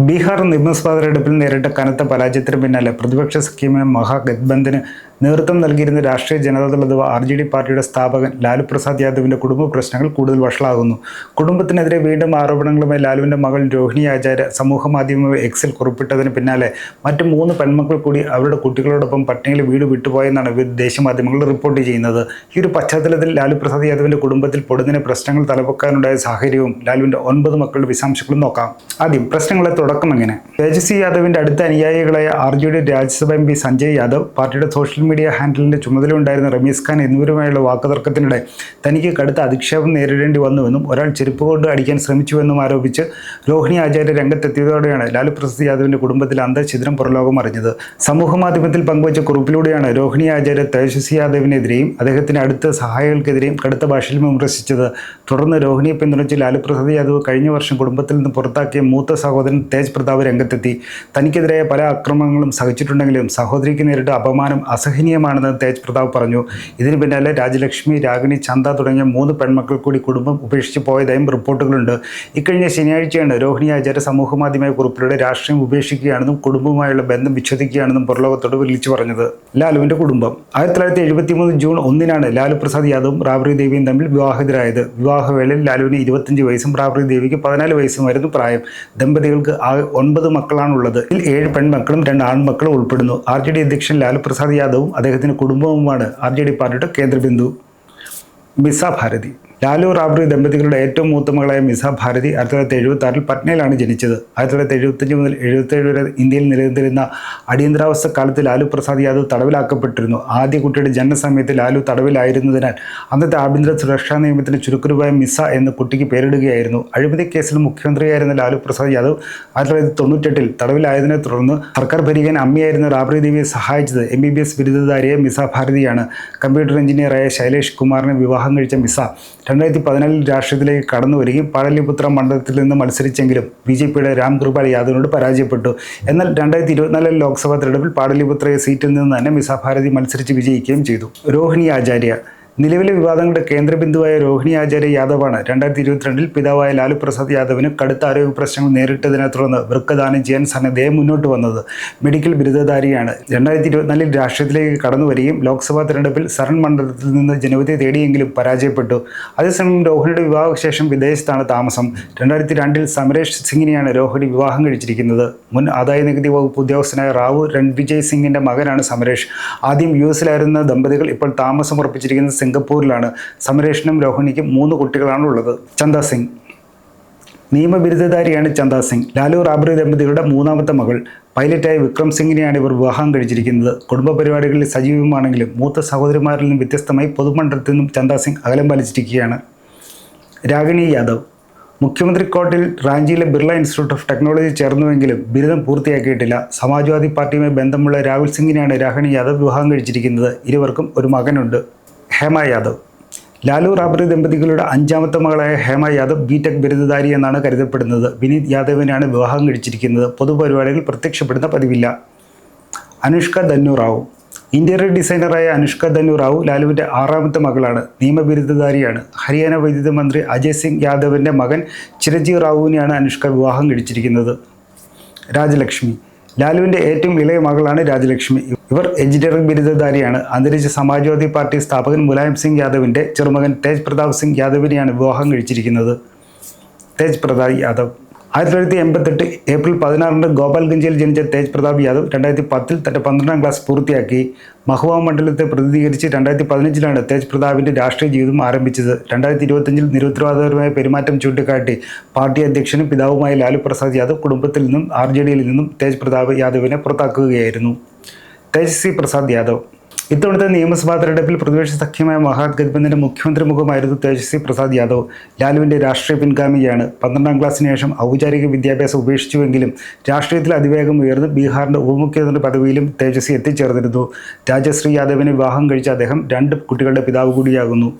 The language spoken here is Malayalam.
ബീഹാർ നിയമസഭാ തെരഞ്ഞെടുപ്പിൽ നേരിട്ട കനത്ത പരാജയത്തിന് പിന്നാലെ പ്രതിപക്ഷ സഖ്യമായ മഹാഗത്ബന്ധിന് നേതൃത്വം നൽകിയിരുന്ന രാഷ്ട്രീയ ജനതാദൾ അഥവാ ആർ ജെ ഡി പാർട്ടിയുടെ സ്ഥാപകൻ ലാലു പ്രസാദ് യാദവിന്റെ കുടുംബ പ്രശ്നങ്ങൾ കൂടുതൽ വഷളാകുന്നു. കുടുംബത്തിനെതിരെ വീണ്ടും ആരോപണങ്ങളുമായി ലാലുവിന്റെ മകൾ രോഹിണി ആചാര്യ സമൂഹ മാധ്യമ എക്സിൽ കുറിപ്പിട്ടതിന് പിന്നാലെ മറ്റ് മൂന്ന് പെൺമക്കൾ കൂടി അവരുടെ കുട്ടികളോടൊപ്പം പട്ടിണിയിൽ വീട് വിട്ടുപോയെന്നാണ് ദേശീയ മാധ്യമങ്ങൾ റിപ്പോർട്ട് ചെയ്യുന്നത്. ഈ ഒരു പശ്ചാത്തലത്തിൽ ലാലു പ്രസാദ് യാദവിന്റെ കുടുംബത്തിൽ പൊടുന്നതിന് പ്രശ്നങ്ങൾ തലപ്പൊക്കാനുണ്ടായ സാഹചര്യവും ലാലുവിന്റെ ഒൻപത് മക്കളുടെ വിശാംശങ്ങളും നോക്കാം. ആദ്യം പ്രശ്നങ്ങളെ തുടക്കം എങ്ങനെ? തേജസ്വി യാദവിന്റെ അടുത്ത അനുയായികളായ R J D Rajya Sabha M P Sanjay Yadav പാർട്ടിയുടെ സോഷ്യൽ മീഡിയ ഹാൻഡിലിന്റെ ചുമതല ഉണ്ടായിരുന്ന റമീസ് ഖാൻ എന്നിവരുമായുള്ള വാക്കുതർക്കത്തിനിടെ തനിക്ക് കടുത്ത അധിക്ഷേപം നേരിടേണ്ടി വന്നുവെന്നും ഒരാൾ ചെരുപ്പ് കൊണ്ട് അടിക്കാൻ ശ്രമിച്ചുവെന്നും ആരോപിച്ച് രോഹിണി ആചാര്യ രംഗത്തെത്തിയതോടെയാണ് ലാലു പ്രസാദ് യാദവിന്റെ കുടുംബത്തിൽ അന്തഛിദ്രം പുറലോകം അറിഞ്ഞത്. സമൂഹ മാധ്യമത്തിൽ പങ്കുവച്ച കുറിപ്പിലൂടെയാണ് രോഹിണി ആചാര്യ തേജസ്വി യാദവിനെതിരെയും അദ്ദേഹത്തിന്റെ അടുത്ത സഹായികൾക്കെതിരെയും കടുത്ത ഭാഷയിൽ വിമർശിച്ചത്. തുടർന്ന് രോഹിണിയെ പിന്തുണച്ച് ലാലു പ്രസാദ് യാദവ് കഴിഞ്ഞ വർഷം കുടുംബത്തിൽ നിന്ന് പുറത്താക്കിയ മൂത്ത സഹോദരൻ തേജ് പ്രതാപ് രംഗത്തെത്തി. തനിക്കെതിരായ പല ആക്രമണങ്ങളും സഹിച്ചിട്ടുണ്ടെങ്കിലും സഹോദരിക്ക് നേരിട്ട അപമാനം അസഹനീയമാണെന്ന് തേജ് പ്രതാപ് പറഞ്ഞു. ഇതിന് പിന്നാലെ രാജലക്ഷ്മി രാഗിണി ചന്ത തുടങ്ങിയ മൂന്ന് പെൺമക്കൾ കൂടി കുടുംബം ഉപേക്ഷിച്ച് പോയതായും റിപ്പോർട്ടുകളുണ്ട്. ഇക്കഴിഞ്ഞ ശനിയാഴ്ചയാണ് രോഹിണി ആചാര്യ സമൂഹ മാധ്യമ കുറിപ്പിലൂടെ രാഷ്ട്രീയം ഉപേക്ഷിക്കുകയാണെന്നും കുടുംബവുമായുള്ള ബന്ധം വിച്ഛേദിക്കുകയാണെന്നും പുറലോകത്തോട് വിളിച്ചു പറഞ്ഞത്. ലാലുവിന്റെ കുടുംബം. ആയിരത്തി തൊള്ളായിരത്തി എഴുപത്തി മൂന്ന് ജൂൺ ഒന്നിനാണ് ലാലു പ്രസാദ് യാദവും റാബ്രി ദേവിയും തമ്മിൽ വിവാഹിതരായത് വിവാഹവേളയിൽ ലാലുവിന് ഇരുപത്തഞ്ച് വയസ്സും റാബ്രി ദേവിക്ക് പതിനാല് വയസ്സുമായിരുന്നു പ്രായം. ദമ്പതികൾക്ക് ഒൻപത് മക്കളാണുള്ളത്. ഇതിൽ ഏഴ് പെൺമക്കളും രണ്ട് ആൺമക്കളും ഉൾപ്പെടുന്നു. ആർ ജെ ഡി അധ്യക്ഷൻ ലാലു പ്രസാദ് യാദവും അദ്ദേഹത്തിന്റെ കുടുംബവുമാണ് ആർ ജെ ഡി പാർട്ടിയുടെ കേന്ദ്രബിന്ദു മിസ ഭാരതി. ലാലു റാബ്രി ദമ്പതികളുടെ ഏറ്റവും മൂത്ത മകളായ മിസ ഭാരതി ആയിരത്തി തൊള്ളായിരത്തി എഴുപത്തി ആറിൽ പട്നയിലാണ് ജനിച്ചത്. ആയിരത്തി തൊള്ളായിരത്തി എഴുപത്തഞ്ച് മുതൽ എഴുപത്തേഴ് വരെ ഇന്ത്യയിൽ നിലനിന്നിരുന്ന അടിയന്തരാവസ്ഥ കാലത്ത് ലാലു പ്രസാദ് യാദവ് തടവിലാക്കപ്പെട്ടിരുന്നു. ആദ്യ കുട്ടിയുടെ ജനനസമയത്ത് ലാലു തടവിലായിരുന്നതിനാൽ അന്നത്തെ ആഭ്യന്തര സുരക്ഷാ നിയമത്തിന് ചുരുക്കുരൂപായ മിസ എന്ന് കുട്ടിക്ക് പേരിടുകയായിരുന്നു. അഴിമതി കേസിൽ മുഖ്യമന്ത്രിയായിരുന്ന ലാലു പ്രസാദ് യാദവ് ആയിരത്തി തൊള്ളായിരത്തി തൊണ്ണൂറ്റെട്ടിൽ തടവിലായതിനെ തുടർന്ന് സർക്കാർ ഭരിക്കാൻ അമ്മയായിരുന്ന റാബ്രി ദേവിയെ സഹായിച്ചത് എം ബി ബി എസ് ബിരുദധാരിയെ മിസ ഭാരതിയാണ്. കമ്പ്യൂട്ടർ എഞ്ചിനീയറായ ശൈലേഷ് കുമാറിനെ വിവാഹം കഴിച്ച മിസ രണ്ടായിരത്തി പതിനാലിൽ രാഷ്ട്രീയത്തിലേക്ക് കടന്നു വരികയും പാടലിപുത്ര മണ്ഡലത്തിൽ നിന്ന് മത്സരിച്ചെങ്കിലും ബി ജെ പിയുടെ രാംകൃപാൽ യാദവിനോട് പരാജയപ്പെട്ടു. എന്നാൽ രണ്ടായിരത്തി ഇരുപത്തിനാലിൽ ലോക്സഭാ തെരഞ്ഞെടുപ്പിൽ പാടലിപുത്ര സീറ്റിൽ നിന്ന് തന്നെ മിസാഭാരതി മത്സരിച്ച് വിജയിക്കുകയും ചെയ്തു. രോഹിണി ആചാര്യ നിലവിലെ വിവാദങ്ങളുടെ കേന്ദ്രബിന്ദുവായ രോഹിണി ആചാര്യ യാദവാണ്. രണ്ടായിരത്തി ഇരുപത്തിരണ്ടിൽ പിതാവായ ലാലു പ്രസാദ് യാദവിന് കടുത്ത ആരോഗ്യ പ്രശ്നങ്ങൾ നേരിട്ടതിനെ തുടർന്ന് വൃക്കദാനം ചെയ്യാൻ സന്നദ്ധയെ മുന്നോട്ട് വന്നത് മെഡിക്കൽ ബിരുദധാരിയാണ്. രണ്ടായിരത്തി ഇരുപത്തിനാലിൽ രാഷ്ട്രീയത്തിലേക്ക് കടന്നു വരികയും ലോക്സഭാ തെരഞ്ഞെടുപ്പിൽ സരൺ മണ്ഡലത്തിൽ നിന്ന് ജനവിധി തേടിയെങ്കിലും പരാജയപ്പെട്ടു. അതേസമയം രോഹിണിയുടെ വിവാഹശേഷം വിദേശത്താണ് താമസം. രണ്ടായിരത്തി രണ്ടിൽ സമരേഷ് സിംഗിനെയാണ് രോഹിണി വിവാഹം കഴിച്ചിരിക്കുന്നത്. മുൻ ആദായ നികുതി വകുപ്പ് ഉദ്യോഗസ്ഥനായ റാവു രൺവിജയ് സിംഗിന്റെ മകനാണ് സമരേഷ്. ആദ്യം യു എസിലായിരുന്ന ദമ്പതികൾ ഇപ്പോൾ താമസം ഉറപ്പിച്ചിരിക്കുന്നത് സിംഗപ്പൂരിലാണ്. സമരേഷനും രോഹിണിക്കും മൂന്ന് കുട്ടികളാണ് ഉള്ളത് ചന്ദ സിംഗ്. നിയമബിരുദധാരിയാണ് ചന്ദ സിംഗ്. ലാലു റാബ്രി ദമ്പതികളുടെ മൂന്നാമത്തെ മകൾ. പൈലറ്റായ വിക്രം സിംഗിനെയാണ് ഇവർ വിവാഹം കഴിച്ചിരിക്കുന്നത്. കുടുംബ പരിപാടികളിൽ സജീവമാണെങ്കിലും മൂത്ത സഹോദരിമാരിൽ നിന്നും വ്യത്യസ്തമായി പൊതുമണ്ഡലത്തിൽ നിന്നും ചന്ദ സിംഗ് അകലം പാലിച്ചിരിക്കുകയാണ്. രാഗിണി യാദവ്. മുഖ്യമന്ത്രി കോട്ടിൽ റാഞ്ചിയിലെ ബിർള ഇൻസ്റ്റിറ്റ്യൂട്ട് ഓഫ് ടെക്നോളജി ചേർന്നുവെങ്കിലും ബിരുദം പൂർത്തിയാക്കിയിട്ടില്ല. സമാജ്വാദി പാർട്ടിയുമായി ബന്ധമുള്ള രാഹുൽ സിംഗിനെയാണ് രാഹിണി യാദവ് വിവാഹം കഴിച്ചിരിക്കുന്നത്. ഇരുവർക്കും ഒരു മകനുണ്ട്. ഹേമ യാദവ്. ലാലു റാബ്രി ദമ്പതികളുടെ അഞ്ചാമത്തെ മകളായ ഹേമ യാദവ് ബി ടെക് ബിരുദധാരി എന്നാണ് കരുതപ്പെടുന്നത്. വിനീത് യാദവിനെയാണ് വിവാഹം കഴിച്ചിരിക്കുന്നത്. പൊതുപരിപാടികൾ പ്രത്യക്ഷപ്പെടുന്ന പതിവില്ല. അനുഷ്ക ധന്നു റാവു. ഇന്റീരിയർ ഡിസൈനറായ അനുഷ്ക ധന്നു റാവു ലാലുവിന്റെ ആറാമത്തെ മകളാണ്. നിയമബിരുദധാരിയാണ്. ഹരിയാന വൈദ്യുത മന്ത്രി അജയ് സിംഗ് യാദവിന്റെ മകൻ ചിരഞ്ജീവ് റാവുവിനെയാണ് അനുഷ്ക വിവാഹം കഴിച്ചിരിക്കുന്നത്. രാജലക്ഷ്മി. ലാലുവിന്റെ ഏറ്റവും ഇളയ മകളാണ് രാജലക്ഷ്മി. ഇവർ എഞ്ചിനീയറിംഗ് ബിരുദധാരിയാണ്. അന്തരിച്ച സമാജ്വാദി പാർട്ടി സ്ഥാപകൻ മുലായം സിംഗ് യാദവിന്റെ ചെറുമകൻ തേജ് പ്രതാപ് സിംഗ് യാദവിനെയാണ് വിവാഹം കഴിച്ചിരിക്കുന്നത്. തേജ് പ്രതാപ് യാദവ്. ആയിരത്തി തൊള്ളായിരത്തി എൺപത്തെട്ട് ഏപ്രിൽ പതിനാറിന് ഗോപാൽഗഞ്ചിൽ ജനിച്ച തേജ് പ്രതാപ് യാദവ് രണ്ടായിരത്തി പത്തിൽ തന്റെ പന്ത്രണ്ടാം ക്ലാസ് പൂർത്തിയാക്കി മഹുവ മണ്ഡലത്തെ പ്രതിനിധീകരിച്ച് രണ്ടായിരത്തി പതിനഞ്ചിലാണ് തേജ് പ്രതാപിന്റെ രാഷ്ട്രീയ ജീവിതം ആരംഭിച്ചത്. രണ്ടായിരത്തി ഇരുപത്തഞ്ചിൽ നിരുത്തരവാദപരമായ പെരുമാറ്റം ചൂണ്ടിക്കാട്ടി പാർട്ടി അധ്യക്ഷനും പിതാവുമായ ലാലു പ്രസാദ് യാദവ് കുടുംബത്തിൽ നിന്നും ആർ ജെ ഡിയിൽ നിന്നും തേജ് പ്രതാപ് യാദവിനെ പുറത്താക്കുകയായിരുന്നു. തേജസ്വി പ്രസാദ് യാദവ് ഇത്തവണത്തെ നിയമസഭാ തെരഞ്ഞെടുപ്പിൽ പ്രതിപക്ഷ സഖ്യമായ മഹാഗത്ബന്ധിന്റെ മുഖ്യമന്ത്രി മുഖമായിരുന്നു തേജസ്വി പ്രസാദ് യാദവ്. ലാലുവിന്റെ രാഷ്ട്രീയ പിൻഗാമിയാണ്. പന്ത്രണ്ടാം ക്ലാസ്സിന് ശേഷം ഔപചാരിക വിദ്യാഭ്യാസം ഉപേക്ഷിച്ചുവെങ്കിലും രാഷ്ട്രീയത്തിൽ അതിവേഗം ഉയർന്ന് ബീഹാറിന്റെ ഉപമുഖ്യമന്ത്രി പദവിയിലും തേജസ്വി എത്തിച്ചേർന്നിരുന്നു. രാജശ്രീ യാദവിനെ വിവാഹം കഴിച്ച അദ്ദേഹം രണ്ട് കുട്ടികളുടെ പിതാവ് കൂടിയാകുന്നു.